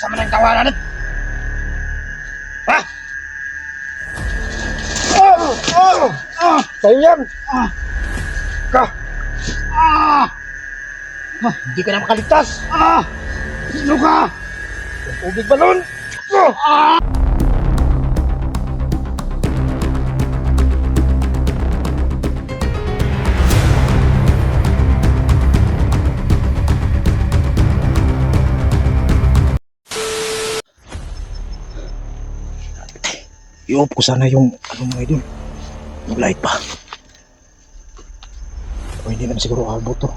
Sama ng tawanan. Ha? Oh! Oh! Ah! Sa'yo yan! Ah! Ka! Ah! Ah, Hindi ka na makaligtas! Ah! Sino ka? Tubig balon! Oh! Ah! I-off ko sana yung ano mga idol. Yung light pa. O hindi naman siguro abot to.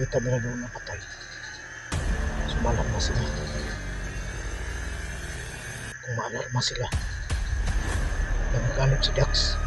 Pag makita nila doon na patay, sumalarma sila. Kung maalarma sila, na maghanap si Dax.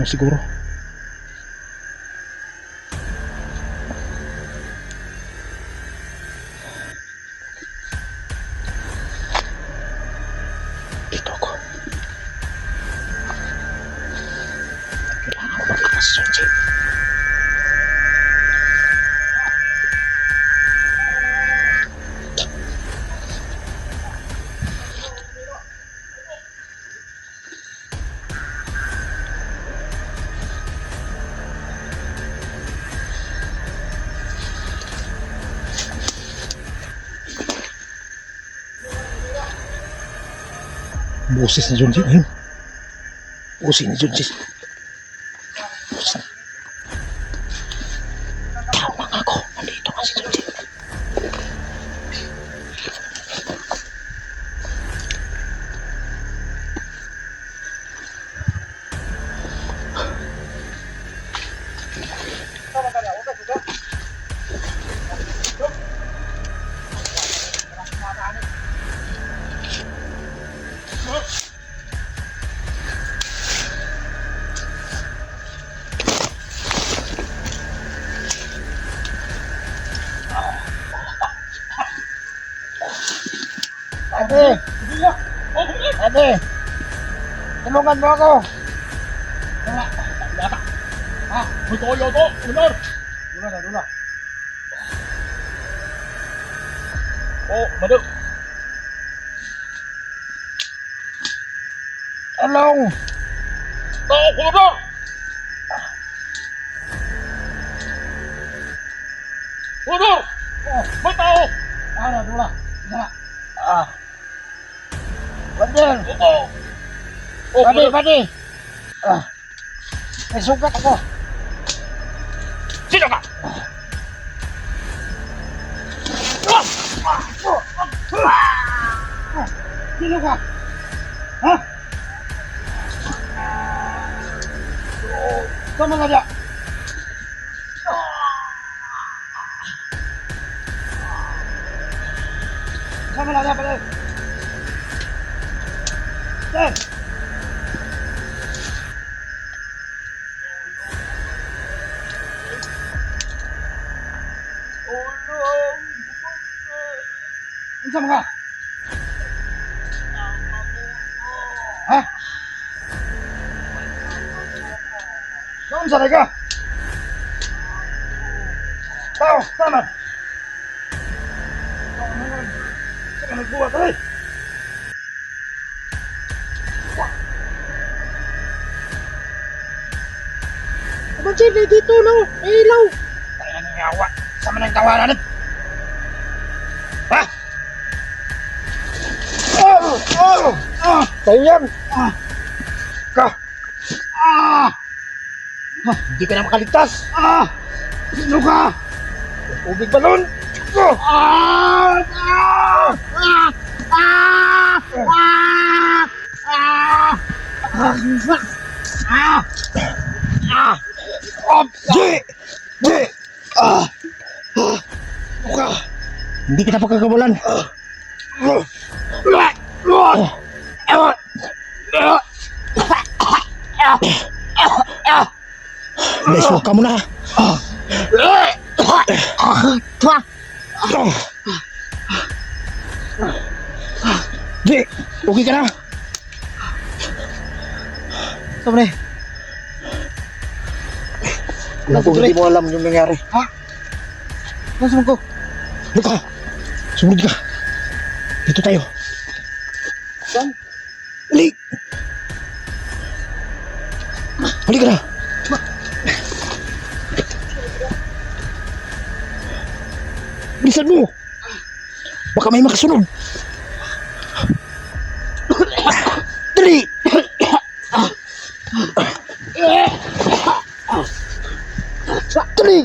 Ano siguro? Dito ako. Kailangan ko maglakas dyan, Jay. Boses ni Junjin, ayun. Boses ni Junjin. Tama nga ako. Nandito nga si Junjin. Ate! Ate! Tulungan mo ako! Ah, may toyo to, Ular! Dula na, dula. Oh, madam. Tulong! Tao ko na! Pati, pati! Ah. May sugat ako. Sino ka? Sino ka? Ha? Tama na dia. Tama na dia, pare. Ten. Ha? Saan sa ka? Tao, tama. Saan nagbuhat ay? Abang may dito no. May ilaw. Tayo na nangawa. Sama ng tawanan. Ha? Oh! Oh! Ah! Sa'yo yan! Ah! Ka! Ah! Ah, Hindi ka na makaligtas! Ah! Sino ka? Ubig balon! Oh! Ah! Ah! Ah! Ah! Ah! Ah! Ah! Ah! Oh! Di! Di! Ah! Ah! Muka! Hindi kita pagkakawalan. Ah! Ah! Ah! Ah! Ah! Leso ka muna. Di, okay ka na. Sabre. Alam ko hindi mo alam yung nangyari. Ha? Nasa ko? Luka, sumunod ka. Dito tayo. Saan? Halik! Halik ka na. Bilisan mo. Baka may makasunod. Dali! Dali!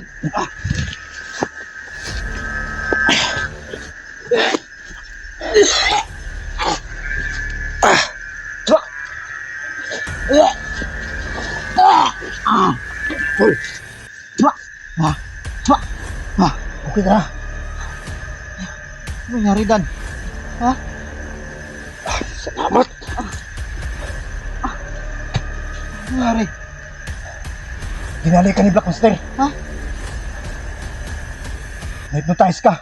Okay ka. Ano nangyari Dan? Ha? Salamat. Ano nangyari? Dinali ka ni Black Master. Ha? Na-hypnotize ka.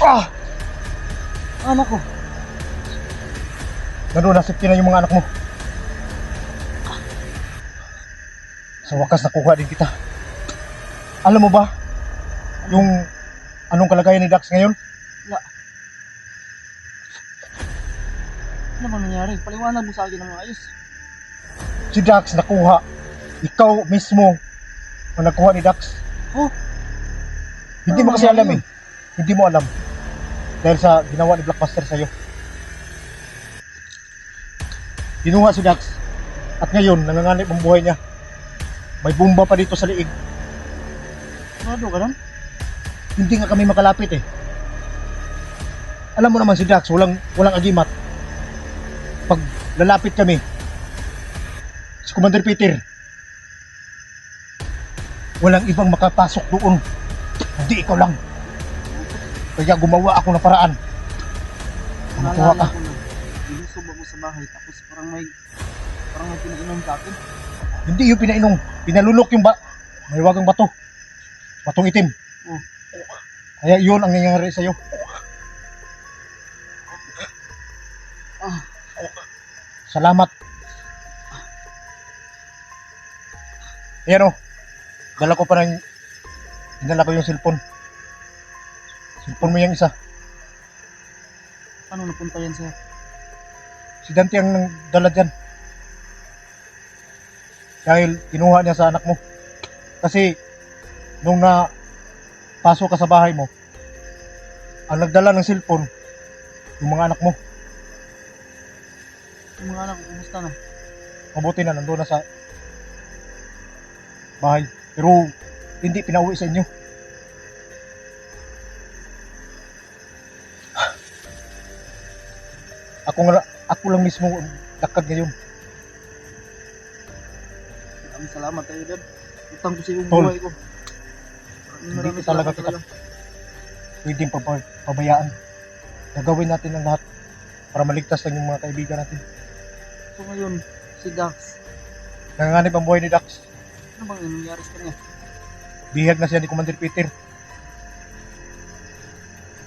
Ah! Anak ko. Ganun, nasipti na yung mga anak mo. Sa wakas nakuha din kita. Alam mo ba, yung anong kalagayan ni Dax ngayon? Wala. Ano bang nangyari? Paliwanag mo sa akin ng maayos. Si Dax nakuha. Ikaw mismo ang nakuha ni Dax. Oh, Hindi Ano mo kasi alam yun? eh. Hindi mo alam. Dahil sa ginawa ni Blockbuster sa'yo. Kinuha si Dax. At ngayon, nanganganib ang buhay niya. May bomba pa dito sa liig. Sigurado ka lang? Hindi nga kami makalapit eh. Alam mo naman si Dax, walang, walang agimat. Pag lalapit kami, si Commander Peter, walang ibang makapasok doon. Hindi ikaw lang. Kaya gumawa ako ng paraan. Nakuha ka. Naalala ko na. Binusob ako sa bahay tapos parang may parang may pinainom sa akin. Hindi yung pinainom. Pinalunok yung ba... May wagang bato. Batong itim. Oh. Kaya yun ang nangyayari sa'yo. Ah. Salamat. Ayan o. Dala ko pa ng... Dinala ko yung cellphone. Cellphone mo yung isa. Paano napunta yan sa'yo? Si Dante ang dala dyan. Dahil kinuha niya sa anak mo. Kasi nung na pasok ka sa bahay mo, ang nagdala ng cellphone, yung mga anak mo, Yung mga anak kumusta na? mabuti na nandun na sa bahay. Pero hindi pinauwi sa inyo. Ako nga, ako lang mismo ang lakad ngayon. Maraming salamat tayo dad. Utang ko sa iyong buhay ko. Hindi ko talaga kita pwedeng paba- pabayaan. Gagawin natin ang lahat para maligtas lang yung mga kaibigan natin. So ngayon, si Dax, Nanganganib ang buhay ni Dax. ano bang nangyari sa kanya? Bihag na siya ni Commander Peter.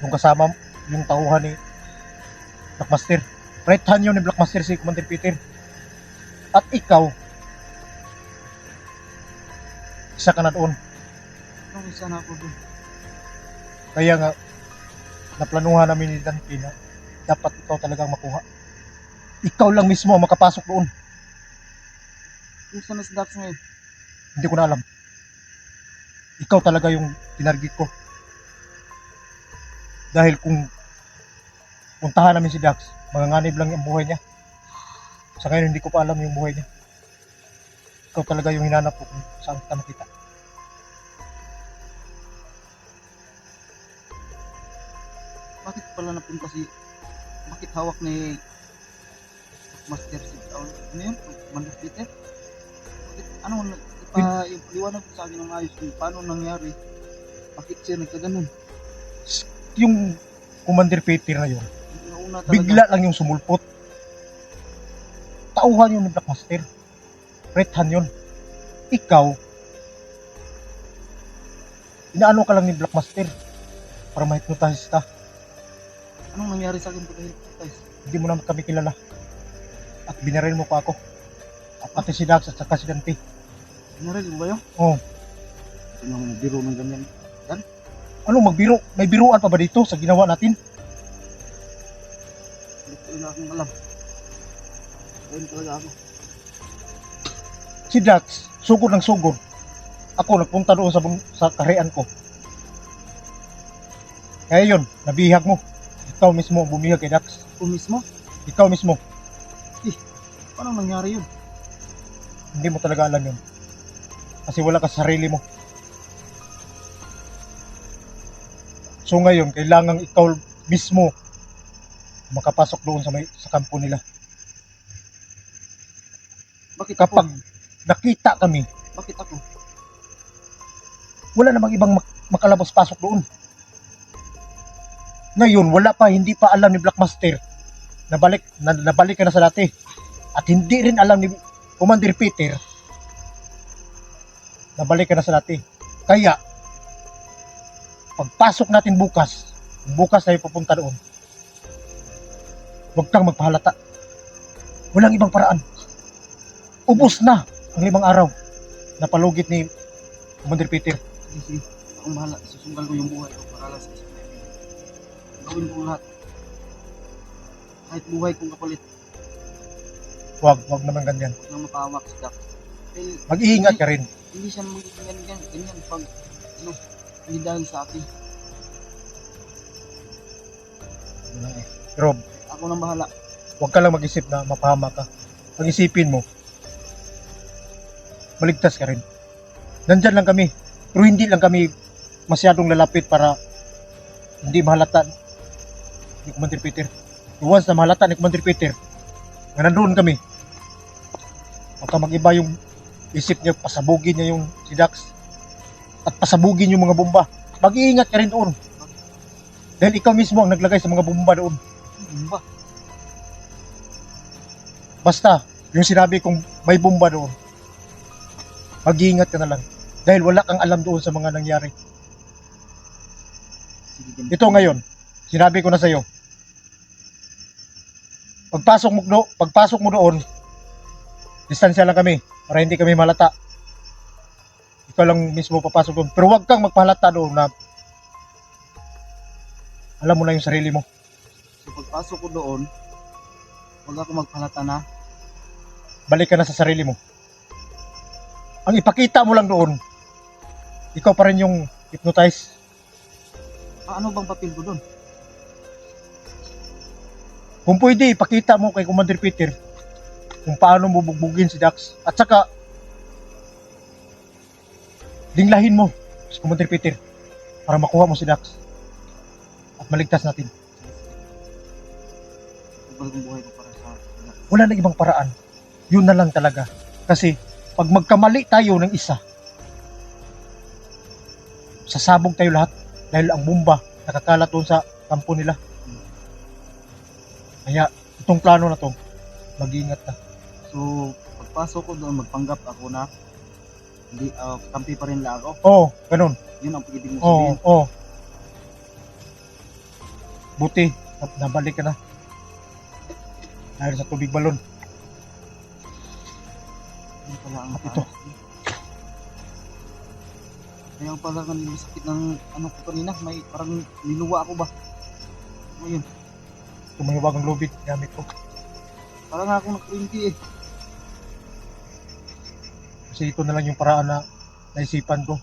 yung kasama yung tauhan ni Blackmaster. Right hand yun ni Blackmaster si Commander Peter. At ikaw, isa ka na doon. Anong isa na ako doon? Kaya nga, naplanuhan namin ni Dante na dapat ikaw talagang makuha. Ikaw lang mismo ang makapasok doon. Yung sa Miss Dax ngayon. Hindi ko na alam. Ikaw talaga yung tinarget ko. Dahil kung puntahan namin si Dax, manganganib lang yung buhay niya. Sa ngayon, hindi ko pa alam yung buhay niya. Ikaw talaga yung hinanap ko kung saan ka nakita. Bakit pala napunta si... Bakit hawak ni... Master si... Ano yun? Commander Peter? Bakit, ano, ipa, ipaliwanag ko sa akin ng ayos kung paano nangyari. Bakit siya nagkaganon? Yung Commander Peter na yun, Nauna talaga. bigla lang yung sumulpot. Tauhan yun ni Blackmaster. Red hand yun. Ikaw, inaano ka lang ni Blackmaster para ma-hypnotize ka. Anong nangyari sa akin pagka guys? Hindi mo naman kami kilala. At binaril mo pa ako. At pati si Dax at saka si Dante. Narinig mo ba yun? Oh, Ito yung biro ng ganyan. ano magbiro? May biruan pa ba dito sa ginawa natin? Ito na akong alam. Ayun talaga ako. Si Dax, sugod ng sugod. Ako nagpunta doon sa, sa kaharian ko. Kaya yun, nabihag mo. Ikaw mismo ang bumihag kay Dax. Ako mismo? Ikaw mismo. Paano nangyari yun? Hindi mo talaga alam yun. Kasi wala ka sa sarili mo. So ngayon, kailangan ikaw mismo makapasok doon sa may sa kampo nila. Bakit Kapag ako? nakita kami, Bakit ako? wala namang ibang mak- makalabas-pasok doon. Ngayon, wala pa, hindi pa alam ni Blackmaster na balik, na, nabalik ka na sa dati. At hindi rin alam ni Commander Peter na balik ka na sa dati. Kaya, pagpasok natin bukas, bukas tayo pupunta doon, huwag kang magpahalata. Walang ibang paraan. Ubus na ang limang araw na palugit ni Commander Peter. Sige, sige. Akong bahala. Susunggal ko yung buhay ko Gawin ko lahat. Kahit buhay kong kapalit, Huwag, huwag naman ganyan. huwag nang mapahawak si Doc. Dahil Mag-iingat ka rin. hindi siya magiging ganyan, ganyan pag, ano, hindi dahil sa akin. Rob, Ako nang bahala. huwag ka lang mag-isip na mapahama ka. Pag-isipin mo, maligtas ka rin. Nandyan lang kami. Pero hindi lang kami masyadong lalapit para hindi mahalata ni Commander Peter. Once na mahalata ni Commander Peter, nga nandoon kami, baka mag-iba yung isip niya, pasabugin niya yung si Dax at pasabugin yung mga bomba. Mag-iingat ka rin doon. Dahil ikaw mismo ang naglagay sa mga bomba doon. Ano ba? Basta, yung sinabi kong may bomba doon, mag-iingat ka na lang. Dahil wala kang alam doon sa mga nangyari. Ito ngayon, sinabi ko na sa'yo. Pagpasok mo, do, pagpasok mo doon, distansya lang kami para hindi kami malata. Ikaw lang mismo papasok doon. Pero huwag kang magpahalata doon na alam mo na yung sarili mo. So pagpasok ko doon, huwag ako magpalata na. Balik ka na sa sarili mo. Ang ipakita mo lang doon, ikaw pa rin yung hypnotize. Ah, ano bang papel ko doon? Kung pwede, ipakita mo kay Commander Peter kung paano mo bugbugin si Dax. At saka, dinglahin mo si Commander Peter para makuha mo si Dax. At maligtas natin. Kong buhay ko para sa. Wala na ibang paraan. Yun na lang talaga. Kasi, pag magkamali tayo ng isa, sasabog tayo lahat dahil ang bomba nakakalat doon sa kampo nila. Kaya, itong plano na to, mag-iingat ka. So, pagpasok ko doon, magpanggap ako na hindi, ah, kampi pa rin lang ako. Oo, ganun. Yun ang pwede mo Oo, sabihin. oo. Buti, nab- nabalik ka na. Dahil sa tubig balon. Yan pala ang At ito. Kaya pala kanina sakit ng ano ko kanina, may parang niluwa ako ba? Ano yun? Tumahiwag ang lubid gamit ko. Parang nga ako nag-20 eh. Kasi ito na lang yung paraan na naisipan ko.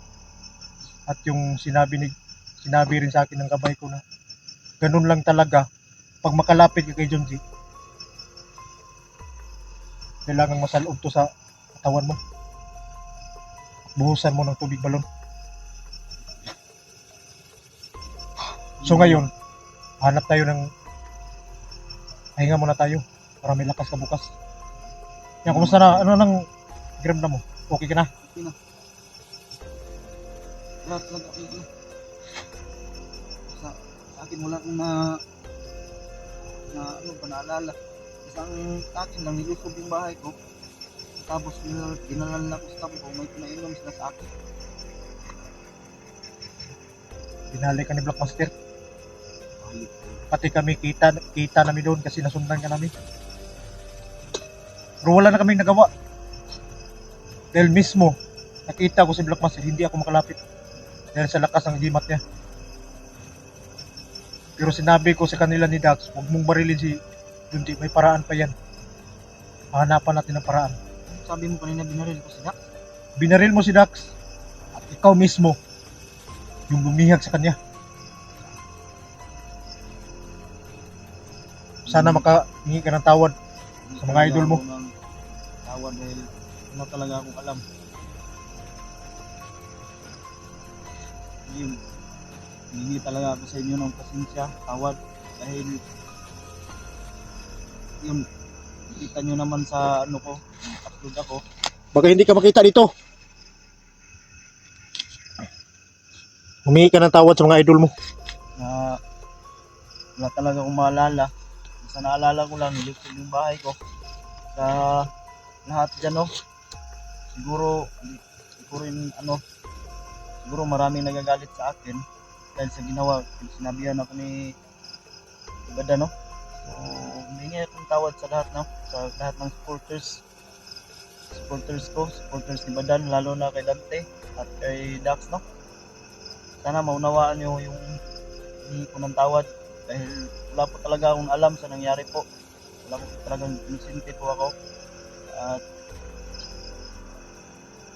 At yung sinabi ni sinabi rin sa akin ng gabay ko na ganun lang talaga pag makalapit ka kay John Z kailangan masaloob to sa katawan mo buhusan mo ng tubig balon so ngayon hanap tayo ng pahinga muna tayo para may lakas ka bukas yan kumusta na ano nang gram mo okay ka na Okay na. Lahat lang ako yun. Sa, sa akin wala akong na na ano ba naalala. Isang akin lang nilusob yung bahay ko. Tapos dinalan na ko sa kampo, may pinainom sila sa akin. dinali ka ni Blockbuster pati kami kita kita namin doon kasi nasundan ka namin. Pero wala na kaming nagawa. Dahil mismo nakita ko si Blockbuster hindi ako makalapit. Dahil sa lakas ng gimat niya. Pero sinabi ko sa kanila ni Dax huwag mong barilin si Jundi may paraan pa yan. Hahanapan natin ng paraan. Sabi mo kanina binaril ko si Dax. binaril mo si Dax. At ikaw mismo yung bumihag sa kanya sana makahingi ka ng tawad Sa mga idol mo. Tawad dahil wala talaga akong alam. Yun. Hindi talaga ako sa inyo ng pasensya, tawad. Dahil yun, kita nyo naman sa ano ko, upload ako. baka hindi ka makita dito humingi ka ng tawad sa mga idol mo na wala talaga akong maalala. Basta naalala ko lang, nilusob yung bahay ko. Sa lahat dyan, no? Siguro, ko rin, ano, siguro maraming nagagalit sa akin dahil sa ginawa. Sinabihan ako ni Ibada, no? So, humingi akong tawad sa lahat, no? Sa lahat ng supporters. Supporters ko, supporters ni Badan, lalo na kay Dante at kay Dax, no? Sana maunawaan nyo yung hindi ko ng tawad dahil wala po talaga akong alam sa nangyari po. Wala po talagang inosente po ako. At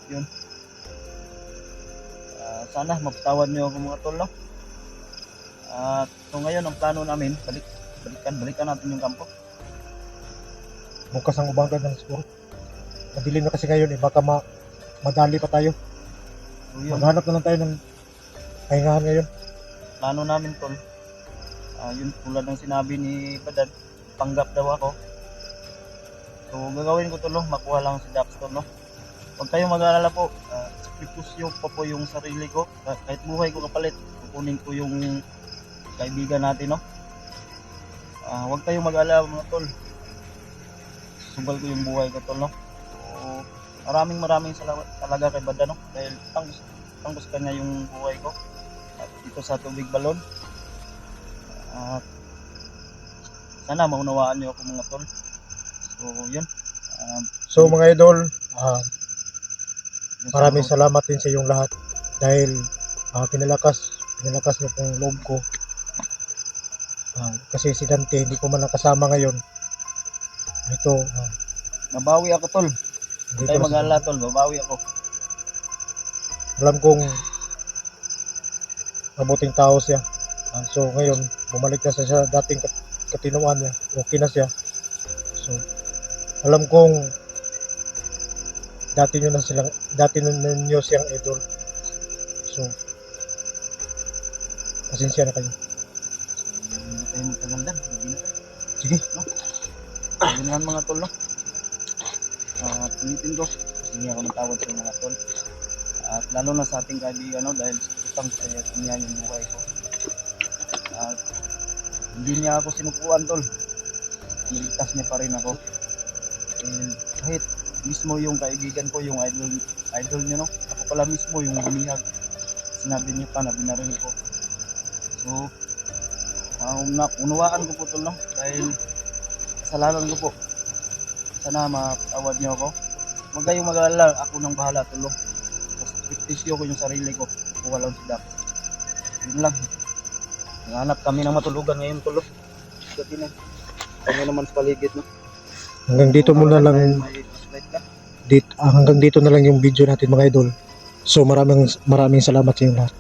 yun. Ah, sana mapatawad niyo ako mga tol, no? At so ngayon ang plano namin, balik balikan balikan natin yung kampo. bukas ang umaga ng siguro madilim na kasi ngayon eh baka ma madali pa tayo So maghanap na lang tayo ng pahingahan ngayon plano namin tol. Ah, yun tulad ng sinabi ni Badad, panggap daw ako. So gagawin ko to no, makuha lang si Dax to no. Huwag kayong mag-aalala po, uh, sakripisyo pa po yung sarili ko. Ah, kahit buhay ko kapalit, kukunin ko yung kaibigan natin no. Ah, huwag kayong mag-aalala mga tol. Sugal ko yung buhay ko tol no. So, maraming maraming salamat talaga kay Badad no. Dahil tanggos, tanggos ka yung buhay ko at dito sa tubig balon. At sana maunawaan niyo ako mga tol. So, yun. Um, so mga idol yun maraming salamat din sa inyong lahat dahil ah, pinalakas pinalakas niyo pong loob ko Ah, kasi si Dante hindi ko man nakasama ngayon ito ah, Babawi ako tol. hindi tayo mag-alala tol. Babawi ako. alam kong mabuting tao siya. Ah, so ngayon, bumalik na siya sa dating kat- katinuan niya. Okay na siya. So, alam kong dati nyo na silang, dati ninyo siyang idol. So, pasensya na kayo. Hindi tayo. Hindi tayo. Sige. Yun lang mga tol no. At ulitin ko. Hindi ako ng tawad sa mga tol. At lalo na sa ating kaibigan no. Dahil utang sa niya yung buhay ko. Hindi niya ako sinupuan tol. Niligtas niya pa rin ako. And kahit mismo yung kaibigan ko, yung idol idol niya no. Ako pala mismo yung bumihag. Sinabi niya pa na binaril ko. So, Um, na, unawaan ko po tol no dahil kasalanan ko po. Sana mapatawad niyo ako. Huwag kayong mag-alala, ako nang bahala tol no. Sakripisyo ko yung sarili ko. Kung walang si Doc. Yun lang. Nanghanap kami ng matulugan ngayon no. Gabi na. Ano naman sa paligid no. Hanggang dito muna lang May flashlight ka. dit, ah, hanggang dito na lang yung video natin mga idol. So maraming maraming salamat sa inyo lahat.